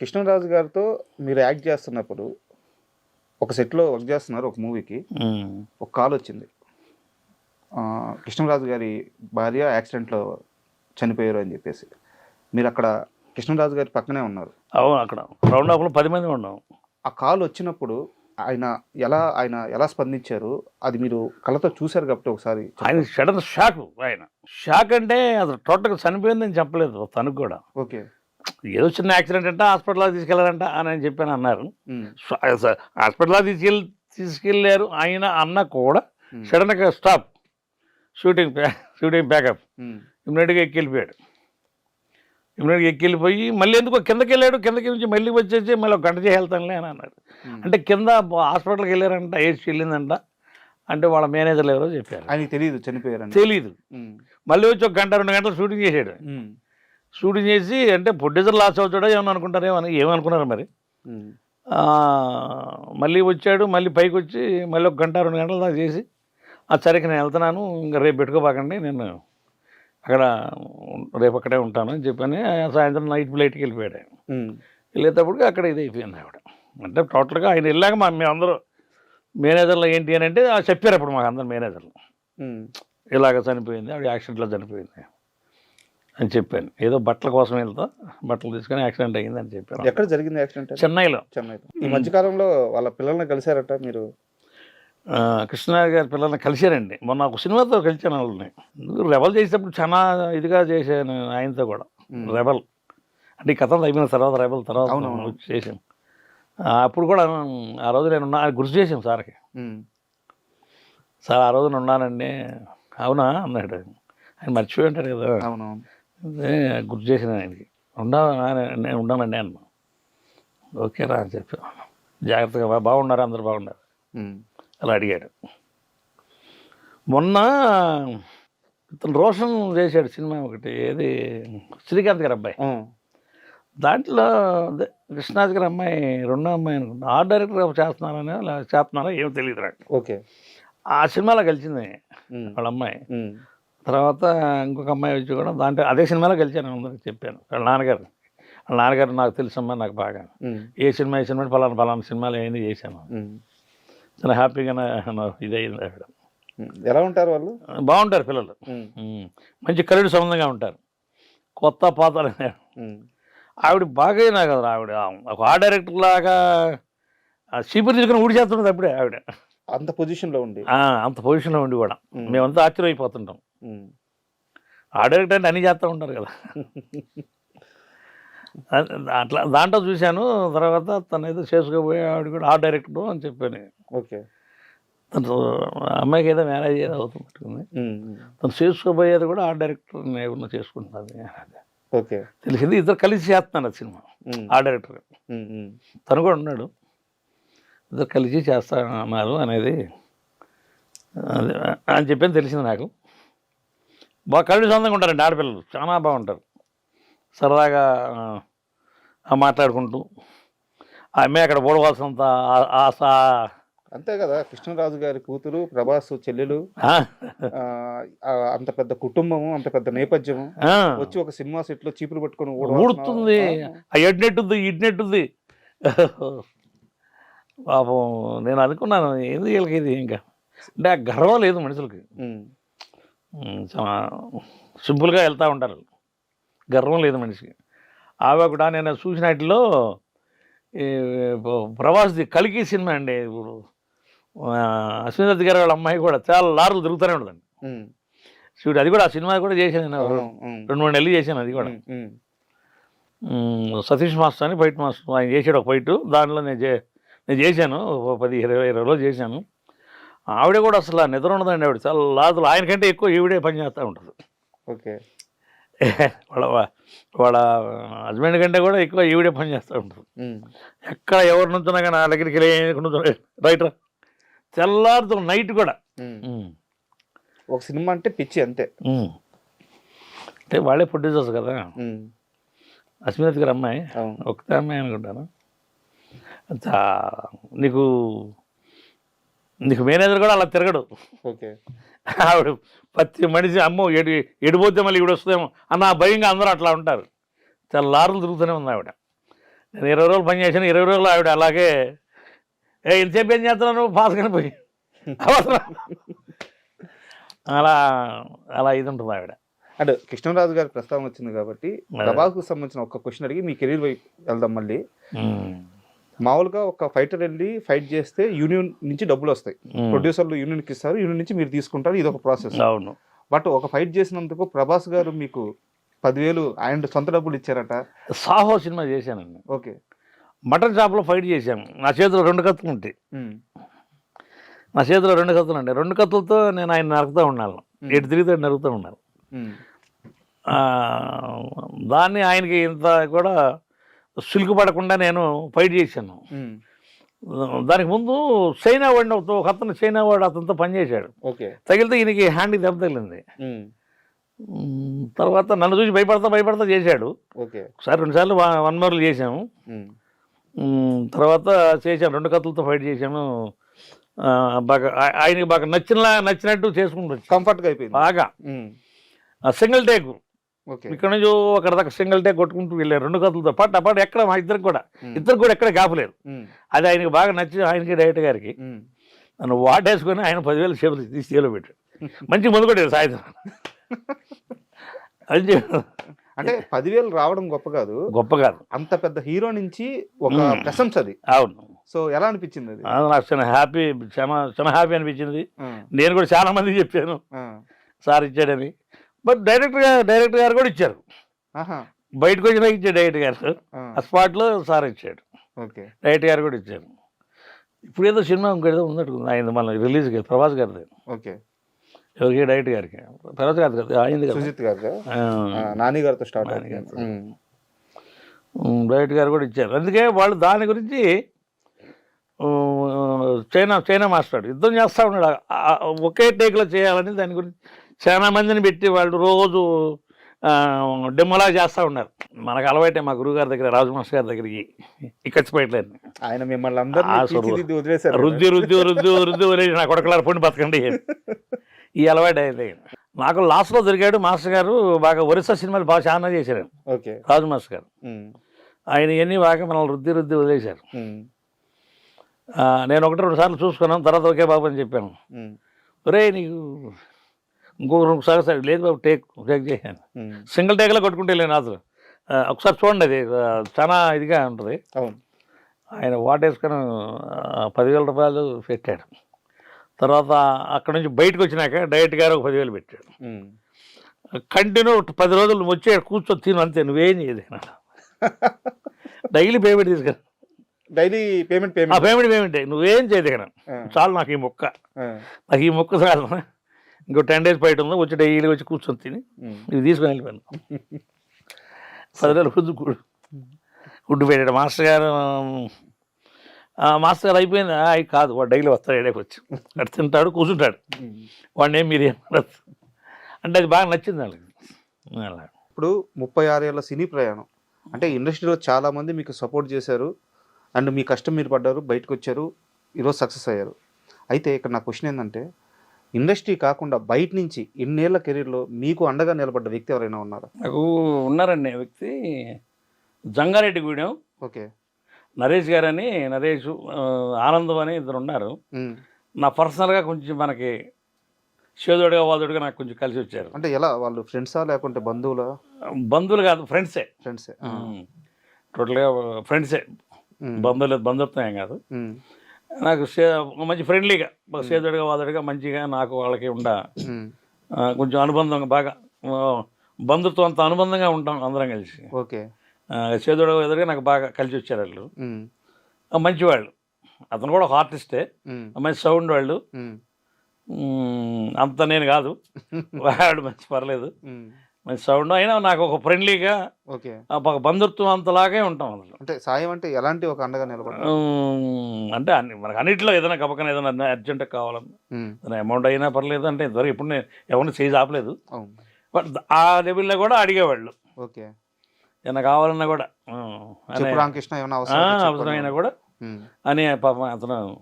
కృష్ణరాజు గారితో మీరు యాక్ట్ చేస్తున్నప్పుడు ఒక సెట్లో వర్క్ చేస్తున్నారు ఒక మూవీకి. ఒక కాల్ వచ్చింది. కృష్ణరాజు గారి భార్య యాక్సిడెంట్లో చనిపోయారు అని చెప్పేసి. మీరు అక్కడ కృష్ణరాజు గారి పక్కనే ఉన్నారు. అవును అక్కడ. రౌండ్ ఆఫ్లో పది మంది ఉన్నాం. ఆ కాల్ వచ్చినప్పుడు ఆయన ఎలా ఆయన ఎలా స్పందించారు? అది మీరు కళ్ళతో చూశారు కాబట్టి ఒకసారి ఆయన సడన్ షాక్ ఆయన. షాక్ అంటే అసలు టోటల్గా చనిపోయిందని చెప్పలేదు తనకు కూడా. ఓకే. ఏదో చిన్న యాక్సిడెంట్ అంటే హాస్పిటల్కి తీసుకెళ్ళారంట అని అని చెప్పాను అన్నారు. హాస్పిటల్కి తీసుకెళ్ళి తీసుకెళ్ళారు ఆయన అన్న కూడా సడన్గా స్టాప్. షూటింగ్ ప్యా షూటింగ్ ప్యాకప్. ఇమ్మీడియట్గా ఎక్కి వెళ్ళిపోయాడు ఇమ్మీడియట్గా ఎక్కి వెళ్ళిపోయి మళ్ళీ ఎందుకో కిందకి వెళ్ళాడు. కిందకి నుంచి మళ్ళీ వచ్చేసి మళ్ళీ ఒక గంట చేసి వెళ్తానులే అని అన్నాడు. అంటే కింద హాస్పిటల్కి వెళ్ళారంట ఏసి వెళ్ళిందంట. అంటే వాళ్ళ మేనేజర్లు ఎవరో చెప్పారు. ఆయనకి తెలియదు చనిపోయారని. తెలీదు. ఉమ్. మళ్ళీ వచ్చి ఒక గంట రెండు గంటలు షూటింగ్ చేసాడు ఉమ్. షూటింగ్ చేసి అంటే ప్రొడ్యూసర్ లాస్ అవుతాడో ఏమని అనుకుంటారేమో అని ఏమనుకున్నారు మరి. మళ్ళీ వచ్చాడు మళ్ళీ పైకి వచ్చి మళ్ళీ ఒక గంట రెండు గంటల దాకా చేసి ఆ సరికి నేను వెళ్తున్నాను ఇంకా రేపు పెట్టుకోబాకండి నేను అక్కడ రేపు అక్కడే ఉంటాను అని చెప్పని సాయంత్రం నైట్ ఫ్లైట్కి వెళ్ళిపోయాడు. వెళ్ళేటప్పటికి అక్కడ ఇది అయిపోయింది ఆవిడ. అంటే టోటల్గా ఆయన వెళ్ళాక మా మేమందరూ మేనేజర్లు ఏంటి అని అంటే చెప్పారు అప్పుడు మాకు అందరు మేనేజర్లు. ఇలాగ చనిపోయింది ఆవిడ యాక్సిడెంట్లో చనిపోయింది. అని చెప్పాను. ఏదో బట్టల కోసం వెళ్తా బట్టలు తీసుకొని యాక్సిడెంట్ అయ్యింది అని చెప్పాను. ఎక్కడ జరిగింది యాక్సిడెంట్? చెన్నైలో. చెన్నైలో. ఈ మధ్యకాలంలో వాళ్ళ పిల్లల్ని కలిశారట మీరు? ఆ, కృష్ణ గారి పిల్లల్ని కలిశారండి. మొన్న ఒక సినిమాతో కలిసాను వాళ్ళని. రెబల్ చేసేటప్పుడు చాలా ఇదిగా చేశాను ఆయనతో కూడా. రెబల్. అంటే ఈ కథ అయిపోయిన తర్వాత రెబల్ తర్వాత చేశాను. అప్పుడు కూడా ఆ రోజు నేను ఉన్నా గుర్తు చేశాను సార్కి. సార్ ఆ రోజు నేను ఉన్నానండి. అవునా? అన్నాడు. ఆయన మర్చిపోయి ఉంటాడు కదా. అవునవును. అదే గుర్తు చేసిన ఆయనకి. ఉండా నేను ఉన్నానండి అన్న. ఓకే రా అని చెప్పి. జాగ్రత్తగా బాగున్నారు? అందరు బాగున్నారు. అలా అడిగాడు. మొన్న ఇతను రోషన్ చేశాడు సినిమా ఒకటి. ఏది? శ్రీకాంత్ గారి అబ్బాయి. దాంట్లో కృష్ణాజ్ గారి అమ్మాయి రెండో అమ్మాయి అనుకుంటా. ఆ డైరెక్టర్ చేస్తున్నారని అలా చేస్తున్నారో ఏమో తెలియదు నాకు. ఓకే. ఆ సినిమాలో కలిసింది. వాళ్ళ అమ్మాయి. తర్వాత ఇంకొక అమ్మాయి వచ్చి కూడా దాంట్లో అదే సినిమాలో కలిసాను అందరికి చెప్పాను. వాళ్ళ నాన్నగారు. వాళ్ళ నాన్నగారు నాకు తెలుసమ్మా నాకు బాగా. ఏ సినిమా ఏ సినిమా ఫలానా ఫలానా సినిమాలు ఏంది చేశాను. చాలా హ్యాపీగా ఇదయింది ఆవిడ. ఎలా ఉంటారు వాళ్ళు? బాగుంటారు పిల్లలు. మంచి కరుడు సంబంధంగా ఉంటారు. కొత్త పాతలు ఉమ్. ఆవిడ బాగా నాకు కదా ఆవిడ. ఒక ఆ డైరెక్టర్ లాగా చీపురు తీసుకుని ఊడిచేస్తున్నది అప్పుడే ఆవిడ. అంత పొజిషన్లో ఉండి అంత పొజిషన్లో ఉండి కూడా. మేమంతా ఆశ్చర్యపోతుంటాం ఉమ్. ఆ డైరెక్టర్ అంటే అన్ని చేస్తూ ఉంటారు కదా అట్లా దాంట్లో చూశాను తర్వాత తను ఏదో చేసుకోబోయే ఆవిడ కూడా ఆ డైరెక్టర్ అని చెప్పాను ఓకే తను అమ్మాయికి ఏదో మ్యారేజ్ ఏదో. ఉమ్. తను చేసుకోబోయేది కూడా ఆ డైరెక్టర్ ఏమన్నా చేసుకుంటున్నది ఓకే తెలిసింది ఇద్దరు కలిసి చేస్తున్నాడు ఆ సినిమా. ఆ డైరెక్టర్. తను కూడా ఉన్నాడు ఇద్దరు కలిసి చేస్తానన్నారు అనేది అని చెప్పని తెలిసింది నాకు. బాగా కళ్ళు సొంతంగా ఉంటారండి ఆడపిల్లలు చాలా బాగుంటారు. సరదాగా మాట్లాడుకుంటూ ఆ అమ్మాయి అక్కడ ఓడవలసినంత ఆ- ఆశ అంతే కదా కృష్ణరాజు గారి కూతురు ప్రభాస్ చెల్లెలు అంత పెద్ద కుటుంబము అంత పెద్ద నేపథ్యము వచ్చి ఒక సినిమా సెట్లో చీపులు పట్టుకొని ఊడుతుంది. ఎడ్నెట్టుంది ఇడ్నెట్టుంది పాపం నేను అనుకున్నాను ఏంది వీళ్ళకి ఇది ఇంకా? అంటే ఆ గర్వం లేదు మనుషులకి. సింపుల్గా వెళ్తూ ఉంటారు. గర్వం లేదు మనిషికి. ఆమె కూడా నేను చూసిన వాటిలో ప్రవాస్ది కలికి సినిమా అండి. ఇప్పుడు ఆ, అశ్విని గారి వాళ్ళ అమ్మాయి కూడా చాలా లారులు తిరుగుతూనే ఉంటుందండి. ఉమ్. చూడు అది కూడా ఆ సినిమా కూడా చేశాను నేను. రెండు మూడు నెలలు చేశాను అది కూడా. సతీష్ మాస్టర్ అని ఫైట్ మాస్టర్ ఆయన చేసాడు ఒక ఫైట్. దాంట్లో నేను చే నేను చేశాను పది ఇరవై ఇరవై రోజులు చేశాను. ఆవిడ కూడా అసలు నిద్ర ఉండదండి ఆవిడ. చాలా లాదులు ఆయనకంటే ఎక్కువ ఈవిడే పని చేస్తూ ఉంటుంది. ఓకే. వాళ్ళ వాళ్ళ హస్బెండ్ కంటే కూడా ఎక్కువ ఈవిడే పని చేస్తూ ఉంటుంది. ఎక్కడ ఎవరు నుంచున్నా కానీ నా దగ్గరికి వెళ్ళి నుంచున్నా? రైట్ రా. తెల్లారుతో నైట్ కూడా. ఒక సినిమా అంటే పిచ్చి అంతే. అంటే వాళ్ళే ప్రొడ్యూసర్స్ కదా. అస్మిత్ గారు అమ్మాయి. ఒకటే అమ్మాయి అనుకుంటాను. నీకు నీకు మేనేజర్ కూడా అలా తిరగడు. ఓకే. ఆవిడ ప్రతి మనిషి అమ్మో ఎడి ఎడిపోతే మళ్ళీ ఇవిడ వస్తుందేమో అన్న భయంగా అందరూ అట్లా ఉంటారు. చాలా లారులు తిరుగుతూనే ఉంది ఆవిడ. నేను ఇరవై రోజులు పని చేశాను ఇరవై రోజులు ఆవిడ అలాగే ఏ ఇంతసేపు ఏం చేస్తున్నావు నువ్వు? పాస్ కనిపోయి. అవసరం. అలా అలా ఇది ఉంటుంది ఆవిడ. అంటే కృష్ణరాజు గారి ప్రస్తావన వచ్చింది కాబట్టి. ప్రభాస్కు సంబంధించిన ఒక క్వశ్చన్ అడిగి మీ కెరీర్ వైపు వెళ్దాం మళ్ళీ. మామూలుగా ఒక ఫైటర్ వెళ్ళి ఫైట్ చేస్తే యూనియన్ నుంచి డబ్బులు వస్తాయి. ప్రొడ్యూసర్లు యూనియన్కి ఇస్తారు యూనియన్ నుంచి మీరు తీసుకుంటారు ఇది ఒక ప్రాసెస్. అవును. బట్ ఒక ఫైట్ చేసినందుకు ప్రభాస్ గారు మీకు పదివేలు ఆయన సొంత డబ్బులు ఇచ్చారట. సాహో సినిమా చేశానండి. ఓకే. మటన్ షాప్లో ఫైట్ చేశాను నా చేతిలో రెండు కత్తులు ఉంటాయి. నా చేతిలో రెండు కత్తులు ఉంటాయి రెండు కత్తులతో నేను ఆయన నరుకుతూ ఉన్నాను ఎటు తిరిగితే నరుకుతూ ఉన్నాను దాన్ని ఆయనకి ఇంత కూడా పడకుండా నేను ఫైట్ చేశాను. దానికి ముందు చైనా వాడిని ఒక అతను చైనా వాడు అతనితో పనిచేశాడు. తగిలితే ఈయనకి హ్యాండ్కి దెబ్బ తగిలింది. తర్వాత నన్ను చూసి భయపడతా భయపడతా చేశాడు. ఒకసారి రెండుసార్లు వన్ మోర్లు చేశాము. తర్వాత చేశాను. రెండు కత్తులతో ఫైట్ చేశాము. ఆ, బాగా ఆయనకి బాగా నచ్చినలా నచ్చినట్టు చేసుకుంటూ వచ్చాం. కంఫర్ట్గా అయిపోయింది. బాగా. Single take. ఇక్కడ నుంచి అక్కడ దాకా సింగిల్ టేక్ కొట్టుకుంటూ వెళ్ళారు. రెండు కత్తులతో పాటు అపాటు ఎక్కడ మా ఇద్దరికి కూడా. ఇద్దరు కూడా ఎక్కడ కాపలేరు అది ఆయనకి బాగా నచ్చి ఆయనకి డైరెక్టర్ గారికి నన్ను వాటేసుకొని ఆయన పదివేల చేపలు తీసి చేలో పెట్టాడు. మంచి ముందు కొట్టాడు సాయంత్రం. చెప్ప- అంటే పదివేలు రావడం గొప్ప కాదు. గొప్ప కాదు. అంత పెద్ద హీరో నుంచి ఒక. ప్రశంస అది. అవును. సో ఎలా అనిపించింది అది? నాకు చాలా హ్యాపీ చాలా చాలా హ్యాపీ అనిపించింది. ఆ, నేను కూడా చాలా మందికి చెప్పాను. ఆ. సార్ ఇచ్చాడని. బట్ డైరెక్టర్ గారు డైరెక్టర్ గారు కూడా ఇచ్చారు. బయటకు వచ్చినా ఇచ్చాడు డైరెక్టర్ గారు. ఆ, స్పాట్లో సార్ ఇచ్చాడు. ఓకే. డైరెక్టర్ గారు కూడా ఇచ్చారు. ఇప్పుడు ఏదో సినిమా ఇంకేదో ఉన్నట్టు ఆయన మళ్ళీ రిలీజ్ కాదు ప్రభాస్ గారిది. ఓకే. ఎవరికి డైరెక్టర్ గారికి. ప్రభాస్ గారి కదా కదా. సుజిత్ గారు. నాని గారితో స్టార్ట్ నాని గారితో. అయింది ఉమ్, డైరెక్ట్ గారు కూడా ఇచ్చారు. అందుకే వాళ్ళు దాని గురించి చైనా చైనా మాస్టర్ యుద్ధం చేస్తూ ఉన్నాడు. ఒకే టేక్లో చేయాలని దాని గురించి చాలా మందిని పెట్టి వాళ్ళు రోజు డెమ్మలా చేస్తూ ఉన్నారు. మనకు అలవాటే మా గురువు గారి దగ్గర రాజు మాస్టర్ గారి దగ్గరికి ఇక్కచ్చిపోయట్లేదు ఆయన మిమ్మల్ని వదిలేశారు కదా. రుద్ది రుద్ది రుద్ది రుద్ది వదిలేసి నా కొడకలారు పండి బతకండి. ఈ అలవాటు అయితే నాకు లాస్ట్లో దొరికాడు మాస్టర్ గారు బాగా ఒరిస్సా సినిమాలు బాగా చాలా చేశారు. ఓకే. రాజు మాస్టర్ గారు ఆయన ఇవన్నీ బాగా మనల్ని రుద్ది రుద్ది వదిలేశారు. నేను ఒకటి రెండు సార్లు చూసుకున్నాను తర్వాత ఒకే బాబు అని చెప్పాను. ఒరే నీకు ఇంకొక రెండు సార్లు సరే లేదు బాబు టేక్ టేక్ చేశాను. సింగిల్ టేక్లో కొట్టుకుంటే లేను అసలు. ఒకసారి చూడండి అది చాలా ఇదిగా ఉంటుంది. అవును. ఆయన వాటేసుకొని పదివేల రూపాయలు పెట్టాడు. తర్వాత అక్కడ నుంచి బయటకు వచ్చినాక డైరెక్ట్ గారు ఒక పదివేలు పెట్టాడు. కంటిన్యూ పది రోజులు నువ్వు వచ్చి కూర్చొని తిను అంతే నువ్వేం చేయదు డైలీ పేమెంట్ తీసుకురా. Daily payment payment. Payment payment. నువ్వేం చేయదు ఇక్కడ ఆ, చాలు నాకు ఈ మొక్క. నాకు ఈ మొక్క చాలు. ఇంకో టెన్ డేస్ బయట ఉందో వచ్చి డైలీ వచ్చి కూర్చొని తిని. ఇది తీసుకొని వెళ్ళిపోయాను పది రోజులు ఫుడ్ ఫుడ్ పెట్టాడు మాస్టర్ గారు మాస్టర్ గారు అయిపోయింది. "ఆ, అయి కాదు వాడు డైలీ వస్తాడు ఏడాకి వచ్చి. అటు తింటాడు కూర్చుంటాడు. వాడిని ఏం మీరు. ఏమనరు అంటే అది బాగా నచ్చింది వాళ్ళకి. అలా. ఇప్పుడు ముప్పై ఆరు ఏళ్ళ సినీ ప్రయాణం. అంటే ఇండస్ట్రీలో చాలా మంది మీకు సపోర్ట్ చేశారు. అండ్ మీ కష్టం మీరు పడ్డారు బయటకు వచ్చారు ఈరోజు సక్సెస్ అయ్యారు. అయితే ఇక్కడ నా క్వశ్చన్ ఏంటంటే ఇండస్ట్రీ కాకుండా బయట నుంచి ఇన్నేళ్ళ కెరీర్లో మీకు అండగా నిలబడ్డ వ్యక్తి ఎవరైనా ఉన్నారా? నాకు ఉన్నారండి వ్యక్తి జంగారెడ్డిగూడెం ఓకే. నరేష్ గారు అని నరేష్ ఆనందం అని ఇద్దరు ఉన్నారు. నా పర్సనల్గా కొంచెం మనకి చేదోడుగా వాదోడుగా నాకు కొంచెం కలిసి వచ్చారు. అంటే ఎలా? వాళ్ళు ఫ్రెండ్సా లేకుంటే బంధువులా? బంధువులు కాదు ఫ్రెండ్సే. ఫ్రెండ్సే. టోటల్గా ఫ్రెండ్సే. బంధువులు బంధుత్వం ఏం కాదు. నాకు మంచి ఫ్రెండ్లీగా సేదుడుగా వాదుడుగా మంచిగా నాకు వాళ్ళకి ఉండ కొంచెం అనుబంధంగా బాగా బంధుత్వం అంత అనుబంధంగా ఉంటాం అందరం కలిసి. ఓకే. సేదుడుగా ఎదురుగా నాకు బాగా కలిసి వచ్చారు వాళ్ళు. ఆ, మంచివాళ్ళు. అతను కూడా ఒక ఆర్టిస్టే మంచి సౌండ్ వాళ్ళు. అంత నేను కాదు. వాడు మంచి పర్లేదు. మంచి సౌండ్ అయినా నాకు ఒక ఫ్రెండ్లీగా ఒక బంధుత్వం అంతలాగే ఉంటాం అందులో. అంటే సాయం అంటే ఎలాంటి ఒక అండగా నిలబడ్డా మ్మ్, అంటే అన్ని మనకు అన్నింటిలో ఏదైనా కపకన ఏదైనా అర్జెంట్ కావాలన్నా. ఏదైనా అమౌంట్ అయినా పర్లేదు అంటే ఇంతవరకు ఎప్పుడు నేను ఎవరిని చేసి ఆపలేదు బట్ ఆ లెవెల్లో కూడా అడిగేవాళ్ళు. ఓకే. ఏమైనా కావాలన్నా కూడా రామకృష్ణ అవసరమైనా కూడా. అని పాపం అతను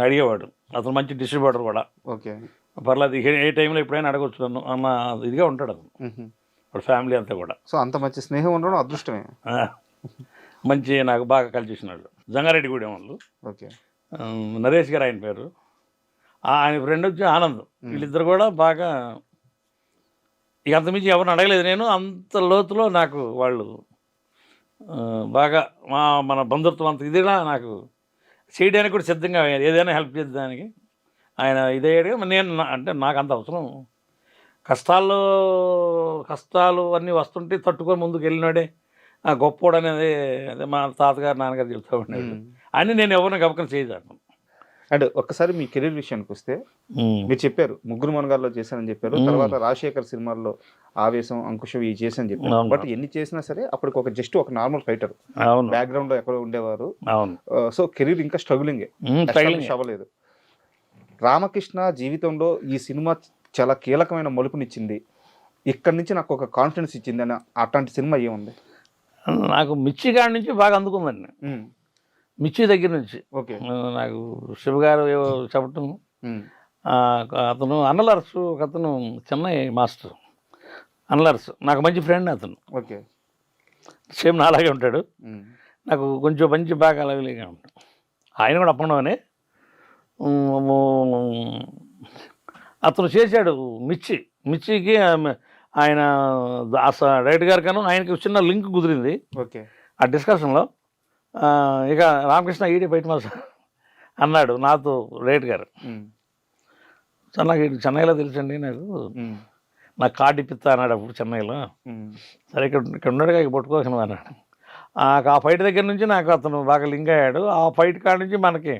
అడిగేవాడు. అతను మంచి డిస్ట్రిబ్యూటర్ కూడా. ఓకే. పర్లేదు ఏ- టైంలో ఎప్పుడైనా అడగొచ్చు నన్ను. అన్న ఇదిగా ఉంటాడు అతను. వాడు ఫ్యామిలీ అంతా కూడా. సో అంత మంచి స్నేహం ఉండడం అదృష్టమే. మంచి నాకు బాగా కలిసి జంగారెడ్డిగూడెం వాళ్ళు. ఓకే. నరేష్ గారు ఆయన పేరు. ఆయన ఫ్రెండ్ వచ్చి ఆనంద్. వీళ్ళిద్దరు కూడా బాగా ఇక అంతమించి ఎవరిని అడగలేదు నేను. అంత లోతులో నాకు వాళ్ళు బాగా మా మన బంధుత్వం అంత ఇదిగా నాకు చేయడానికి కూడా సిద్ధంగా. ఏదైనా హెల్ప్ చేద్దానికి ఆయన ఇదయ్యాడు నేను అంటే నాకు అంత అవసరం. కష్టాల్లో కష్టాలు అన్నీ వస్తుంటే తట్టుకొని ముందుకు వెళ్ళినాడే గొప్పోడు అనేది అదే మా తాతగారు నాన్నగారు చెప్తా ఉండేది అని నేను ఎవరిని గబకం చేయదాను అండ్ ఒక్కసారి మీ కెరీర్ విషయానికి వస్తే మీరు చెప్పారు ముగ్గురు మనగాల్లో చేశానని చెప్పారు. తర్వాత రాజశేఖర్ సినిమాల్లో ఆవేశం అంకుశం ఇవి చేశానని చెప్పారు. బట్ ఎన్ని చేసినా సరే అప్పటికి ఒక జస్ట్ ఒక నార్మల్ ఫైటర్. బ్యాక్గ్రౌండ్లో ఎక్కడ ఉండేవారు. సో కెరీర్ ఇంకా స్ట్రగులింగ్. అవ్వలేదు రామకృష్ణ జీవితంలో ఈ సినిమా చాలా కీలకమైన మలుపునిచ్చింది. ఇక్కడి నుంచి నాకు ఒక కాన్ఫిడెన్స్ ఇచ్చింది అని అట్లాంటి సినిమా ఏముంది? నాకు మిర్చి కాడి నుంచి బాగా అందుకుందండి. మిర్చి దగ్గర నుంచి. నాకు శివ గారు ఏవో చెప్పటం. అతను అన్నలర్స్ ఒక అతను చెన్నై మాస్టర్. అన్నలర్స్ నాకు మంచి ఫ్రెండ్ అతను. ఓకే. సేమ్ నాలాగే ఉంటాడు. నాకు కొంచెం మంచి బాగా అలవిలిగా ఉంటాడు. ఆయన కూడా అప్పంలోనే అతను చేశాడు మిర్చి. మిర్చికి ఆయన డైరెక్ట్ గారు కను ఆయనకి చిన్న లింక్ కుదిరింది ఓకే ఆ డిస్కషన్లో ఇక రామకృష్ణ ఈడి బయట మాస అన్నాడు నాతో రేట్ గారు. సార్ నాకు ఇది చెన్నైలో తెలుసండి నాకు. నాకు కార్డు ఇప్పిస్తా అన్నాడు అప్పుడు చెన్నైలో. సరే ఇక్కడ ఇక్కడ ఉన్నాడుగా ఇక పట్టుకోసం అన్నాడు ఆ ఆ ఫైట్ దగ్గర నుంచి నాకు అతను బాగా లింక్ అయ్యాడు ఆ ఫైట్ కాడ నుంచి మనకి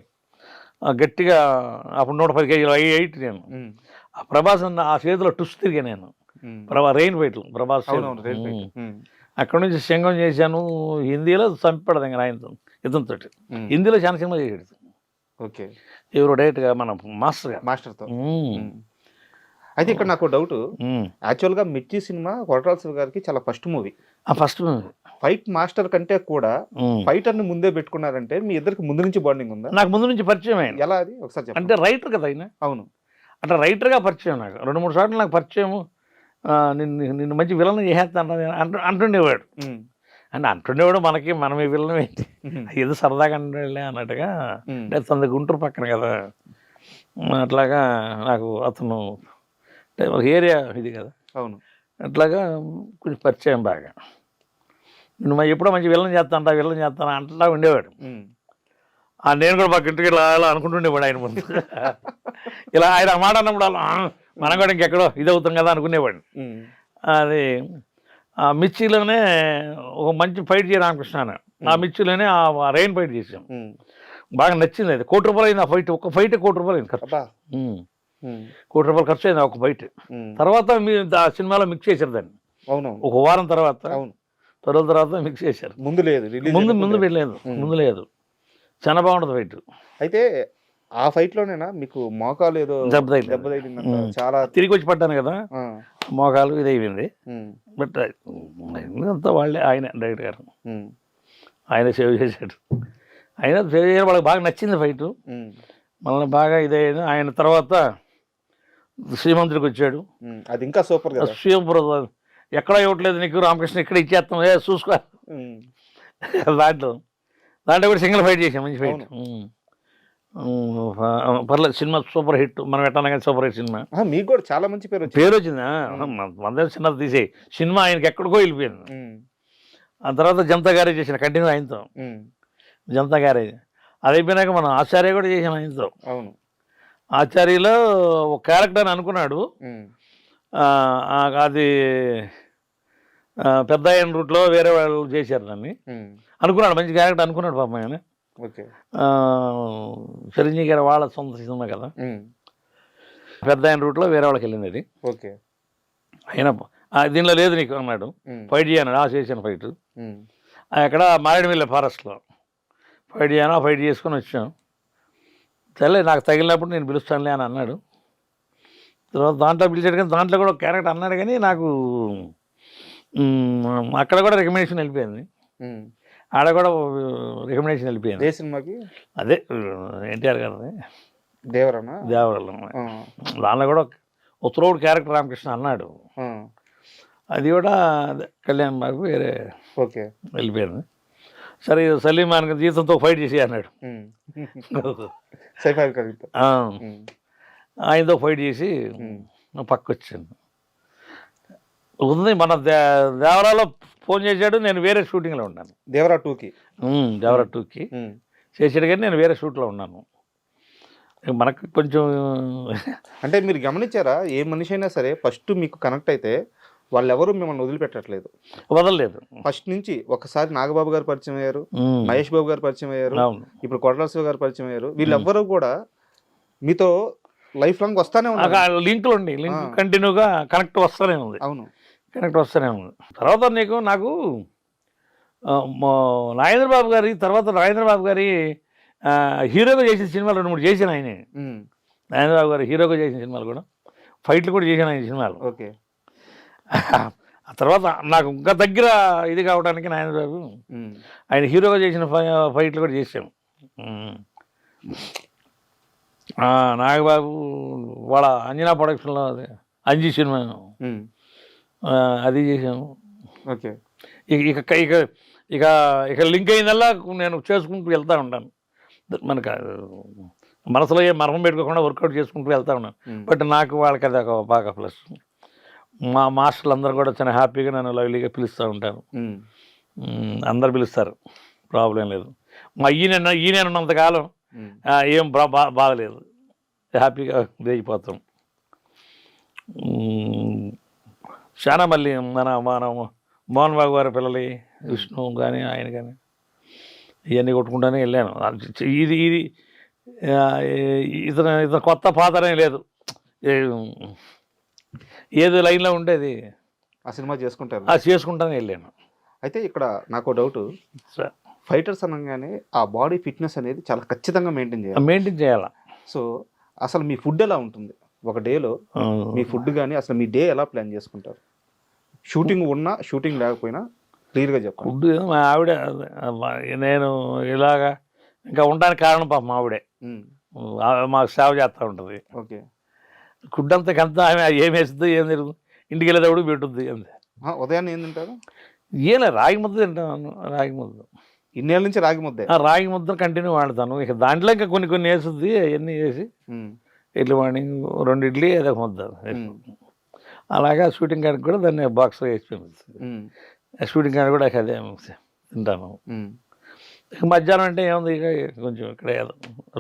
గట్టిగా అప్పుడు నూట పది కేజీలు ఎయిట్ నేను. ఆ ప్రభాస్ ఆ చేతిలో టుస్ తిరిగా నేను. ప్రభా రెయిన్ ఫైట్లు ప్రభాస్. అక్కడ నుంచి సింగం చేశాను హిందీలో చంపడదు ఇంకా ఆయనతో ఇతనితో. హిందీలో చాలా సినిమా చేశాడు ఓకే. ఎవరు డైరెక్ట్గా మన మాస్టర్ గారు మాస్టర్తో ఉమ్. మ్మ్. అయితే ఇక్కడ నాకు డౌట్. ఉమ్. యాక్చువల్గా మిర్చి సినిమా కొరటాల శివ గారికి చాలా ఫస్ట్ మూవీ. ఆ ఫస్ట్ ఫైట్ మాస్టర్ కంటే కూడా ఫైటర్ని ముందే పెట్టుకున్నారంటే మీ ఇద్దరికి ముందు నుంచి బాండింగ్ ఉందా? నాకు ముందు నుంచి పరిచయం ఆయన ఎలా అది? ఒకసారి అంటే రైటర్ కదా ఆయన. అవును. అంటే రైటర్గా పరిచయం నాకు. రెండు మూడు సార్లు నాకు పరిచయం నిన్ను నిన్ను మంచి విలన్ చేసేస్తాను అంటు అంటుండేవాడు. అంటే అంటుండేవాడు మనకి మనమే విలనం ఏంటి. ఏదో సరదాగా అంటుండే అన్నట్టుగా. అంటే తనది గుంటూరు పక్కన కదా. అట్లాగా నాకు అతను అంటే ఒక ఏరియా ఇది కదా. అవును. అట్లాగా కొంచెం పరిచయం బాగా. నువ్వు ఎప్పుడో మంచి విలన్ చేస్తాంటా విలన్ చేస్తాను అంటలా ఉండేవాడు. నేను కూడా మాకు ఇంటికి ఇలా ఇలా అనుకుంటుండేవాడు ఆయన ముందు. ఇలా ఆయన మాట అన్నప్పుడు అలా "ఆ, మనం కూడా ఇంకెక్కడో ఇది అవుతాం కదా అనుకునేవాడిని. అది ఆ మిర్చిలోనే ఒక మంచి ఫైట్ చేయ రామకృష్ణ అని. ఆ మిర్చిలోనే ఆ రెయిన్ ఫైట్ చేసాం. బాగా నచ్చింది అది కోటి రూపాయలు అయింది ఆ ఫైట్. ఒక ఫైట్ కోటి రూపాయలు అయింది ఖర్చు. కోటి రూపాయలు ఖర్చు అయింది ఒక ఫైట్. తర్వాత ఆ సినిమాలో మిక్స్ చేశారు దాన్ని. అవునవును. ఒక వారం తర్వాత అవును. తర్వాత తర్వాత మిక్స్ చేశారు. ముందు లేదు ముందు ముందు లేదు. ముందు లేదు. చాలా బాగుంటుంది ఫైట్. అయితే ఆ ఫైట్ లోనేనా మీకు మోకాలు ఏదో దెబ్బ తగిలింది. చాలా తిరిగి వచ్చి పడ్డాను కదా. మోకాలు ఇది అయిపోయింది. బట్ అంతా వాళ్ళే ఆయన డైరెక్టర్ గారు. ఆయన సేవ్ చేశాడు ఆయన సేవ్ చేయడం వాళ్ళకి బాగా నచ్చింది ఫైట్. మనల్ని బాగా ఇదైంది ఆయన తర్వాత శ్రీమంతుడికి వచ్చాడు. అది ఇంకా సూపర్ కదా శివప్రసాద్ ఎక్కడ ఇవ్వట్లేదు నీకు రామకృష్ణ ఇక్కడ ఇచ్చేస్తాం ఏ చూసుకో. దాంట్లో దాంట్లో కూడా సింగిల్ ఫైట్ చేసాం మంచి ఫైట్. పర్లేదు సినిమా సూపర్ హిట్. మనం ఎట్లా కానీ సూపర్ హిట్ సినిమా. మీకు కూడా చాలా మంచి పేరు పేరు వచ్చిందా వంద చిన్నది తీసేయి. సినిమా ఆయనకి ఎక్కడికో వెళ్ళిపోయింది. ఆ తర్వాత జనతా గారే చేసిన కంటిన్యూ ఆయనతో. జనతా గారే. అది అయిపోయినాక మనం ఆచార్య కూడా చేసాం ఆయనతో. అవును. ఆచార్యలో ఒక క్యారెక్టర్ అని అనుకున్నాడు. అది పెద్ద ఆయన రూట్లో వేరే వాళ్ళు చేశారు దాన్ని. అనుకున్నాడు మంచి క్యారెక్టర్ అనుకున్నాడు పాపం ఆయన. చిరంజీవి గారి వాళ్ళ సొంత సినిమా కదా. పెద్ద ఆయన రూట్లో వేరే వాళ్ళకి వెళ్ళింది అది. ఓకే. అయినా ఆ, దీనిలో లేదు నీకు అన్నాడు. ఫైట్ చేయన్నాడు ఆ చేశాను ఫైట్. అక్కడ మారేడుమిల్ల ఫారెస్ట్లో. ఫైట్ చేయను ఫైట్ చేసుకొని వచ్చాం సరే నాకు తగిలినప్పుడు నేను పిలుస్తానులే అని అన్నాడు. తర్వాత దాంట్లో పిలిచాడు కానీ దాంట్లో కూడా ఒక క్యారెక్టర్ అన్నాడు కానీ నాకు అక్కడ కూడా రికమెండేషన్ వెళ్ళిపోయింది. ఆడ కూడా రికమెండేషన్ వెళ్ళిపోయింది ఏ సినిమాకి? అదే ఎన్టీఆర్ గారిది. దేవరనా? దేవరలో ఆ. దానిలో కూడా ఉత్తరోడు క్యారెక్టర్ రామకృష్ణ అన్నాడు. అది కూడా కళ్యాణ్ బాబు వేరే ఓకే. వెళ్ళిపోయింది. సరే సలీమాన్ జీతంతో ఫైట్ చేసి అన్నాడు. ఆయనతో ఫైట్ చేసి ఉమ్. పక్క వచ్చాను ఉంది మన దే దేవరాలో ఫోన్ చేశాడు నేను వేరే షూటింగ్లో ఉన్నాను. దేవరా టూకి? దేవరా టూకి. చేసాడు కానీ నేను వేరే షూట్లో ఉన్నాను. మనకు కొంచెం అంటే మీరు గమనించారా ఏ మనిషి అయినా సరే ఫస్ట్ మీకు కనెక్ట్ అయితే వాళ్ళెవరూ మిమ్మల్ని వదిలిపెట్టట్లేదు. వదలలేదు. ఫస్ట్ నుంచి ఒకసారి నాగబాబు గారు పరిచయం అయ్యారు మహేష్ బాబు గారు పరిచయం అయ్యారు ఇప్పుడు కొట్ల శివ గారు పరిచయం అయ్యారు. వీళ్ళెవ్వరూ కూడా మీతో లైఫ్ లాంగ్ వస్తానే ఉన్నారు. లింకులు ఉండి లింక్. కంటిన్యూగా కనెక్ట్ వస్తూనే ఉంది. అవును. కనెక్ట్ వస్తూనే ఉంది. తర్వాత నీకు నాకు ఆ, మా- నాగేంద్ర బాబు గారి తర్వాత నాగేంద్ర బాబు గారి హీరోగా చేసిన సినిమాలు రెండు మూడు చేసిన ఆయనే. ఉమ్. నాగేంద్ర బాబు గారు హీరోగా చేసిన సినిమాలు కూడా. ఫైట్లు కూడా చేసిన ఆయన సినిమాలు. ఓకే. ఆ తర్వాత నాకు ఇంకా దగ్గర ఇది కావడానికి నాగేంద్ర బాబు ఉమ్. ఆయన హీరోగా చేసిన ఫై- ఫైట్లు కూడా చేసాం ఉమ్. ఆ, నాగబాబు వాళ్ళ అంజనా ప్రొడక్షన్లో అది అంజీ సినిమా అది చేసాము ఓకే. ఇక ఇక ఇక ఇక ఇక లింక్ అయినల్లా నేను చేసుకుంటూ వెళ్తూ ఉంటాను మనకు మనసులో ఏ మర్మం పెట్టుకోకుండా వర్కౌట్ చేసుకుంటూ వెళ్తూ ఉన్నాను. బట్ నాకు వాళ్ళకి అది ఒక బాగా ప్లస్. మా మాస్టర్లు అందరూ కూడా చాలా హ్యాపీగా నన్ను లవ్లీగా పిలుస్తూ ఉంటారు. ఉమ్, అందరు పిలుస్తారు. ప్రాబ్లం లేదు. మా ఈయన ఈయన ఉన్నంతకాలం ఏం బా బా- బాధలేదు హ్యాపీగా ఉమ్, చాలా మళ్ళీ మన మన మోహన్ బాబు గారి పిల్లలు విష్ణు కానీ ఆయన కానీ ఇవన్నీ కొట్టుకుంటానే వెళ్ళాను. ఇది ఇది ఆ, ఇతను ఇతను కొత్త పాతనే లేదు. ఏది లైన్లో ఉండేది. ఆ సినిమా చేసుకుంటారు. అది చేసుకుంటానే వెళ్ళాను. అయితే ఇక్కడ నాకు డౌట్ ఫైటర్స్ అనగానే ఆ బాడీ ఫిట్నెస్ అనేది చాలా ఖచ్చితంగా మెయింటైన్ చేయాలి. మెయింటైన్ చేయాలా? సో అసలు మీ ఫుడ్ ఎలా ఉంటుంది? ఒక డేలో మీ ఫుడ్ కానీ అసలు మీ డే ఎలా ప్లాన్ చేసుకుంటారు? షూటింగ్ ఉన్నా షూటింగ్ లేకపోయినా క్లియర్గా చెప్పండి. ఫుడ్ మా ఆవిడ నేను ఇలాగా ఇంకా ఉండడానికి కారణం పాప మా ఆవిడే. మాకు సేవ చేస్తూ ఉంటుంది. ఓకే. ఫుడ్ అంతా కంత ఆమె ఏం వేస్తుంది ఏం తిరుగుతుంది ఇంటికి వెళ్ళేటప్పుడు పెట్టుద్ది అంతే. ఉదయాన్నే ఏం తింటారు? ఏలే రాగి ముద్ద తింటాను రాగి ముద్ద. ఇన్నేళ్ళ నుంచి రాగి ముద్దే? రాగి ముద్ద కంటిన్యూ వాడతాను. ఇక దాంట్లో ఇంకా కొన్ని కొన్ని వేస్తుంది అవన్నీ వేసి. ఇడ్లీ మార్నింగ్ రెండు ఇడ్లీ అదొక ముద్ద. అలాగా షూటింగ్ కాడికి కూడా దాన్ని బాక్స్లో వేసి పంపిస్తుంది. షూటింగ్ కాడ కూడా అదే తింటాను మధ్యాహ్నం అంటే ఏముంది? ఇక కొంచెం ఇక్కడ ఏదో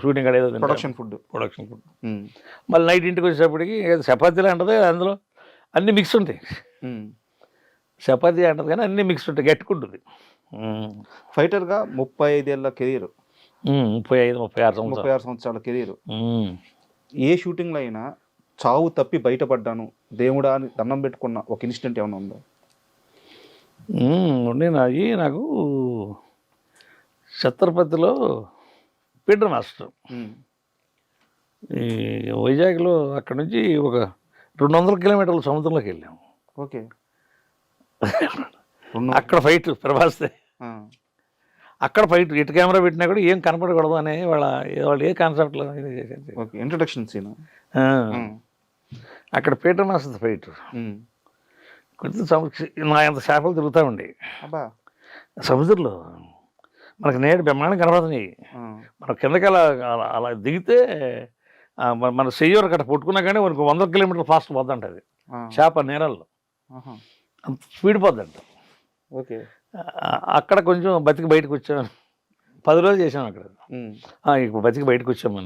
షూటింగ్ కాడ ఏదో. Production food production food. మళ్ళీ నైట్ ఇంటికి వచ్చేటప్పటికి చపాతీలు అంటది అందులో. అన్ని మిక్స్ ఉంటాయి. చపాతీ అంటది కానీ అన్ని మిక్స్ ఉంటాయి. గట్టుకుంటుంది. ఫైటర్గా ముప్పై ఐదేళ్ళ కెరీర్. ముప్పై ఐదు ముప్పై ఆరు ముప్పై ఆరు సంవత్సరాల కెరీర్. ఏ షూటింగ్లో అయినా చావు తప్పి బయటపడ్డాను. దేవుడా అని దండం పెట్టుకున్న ఒక ఇన్సిడెంట్ ఏమైనా ఉందా? నాది నాకు ఛత్రపతిలో పీటర్ మాస్టర్. ఈ వైజాగ్లో అక్కడ నుంచి ఒక రెండు వందల కిలోమీటర్ల సముద్రంలోకి వెళ్ళాం. ఓకే. అక్కడ ఫైట్ ప్రభాస్తే. అక్కడ ఫైట్ ఇటు కెమెరా పెట్టినా కూడా ఏం కనపడకూడదు అని వాళ్ళ వాళ్ళు ఏ కాన్సెప్ట్లో ఇంట్రొడక్షన్ సీన్ అక్కడ పీటర్ మాస్టర్ ఫైట్ కొంచెం సముద్ర నా అంత చేపలు తిరుగుతూ ఉండే. సముద్రంలో మనకు నేడు బ్రహ్మాండం కనపడుతున్నాయి. ఆ. మనం కిందకి అలా అలా దిగితే మన- చెయ్యరు అక్కడ పట్టుకున్నా కానీ మనకు వంద కిలోమీటర్లు ఫాస్ట్ పోద్దంటది ఆ. చేప ఆహా. అంత స్పీడ్ పోద్దంట. ఓకే. అక్కడ కొంచెం బతికి బయటకు వచ్చాం పది రోజులు చేసాం అక్కడ. ఇప్పుడు బతికి బయటకు వచ్చాం మనం.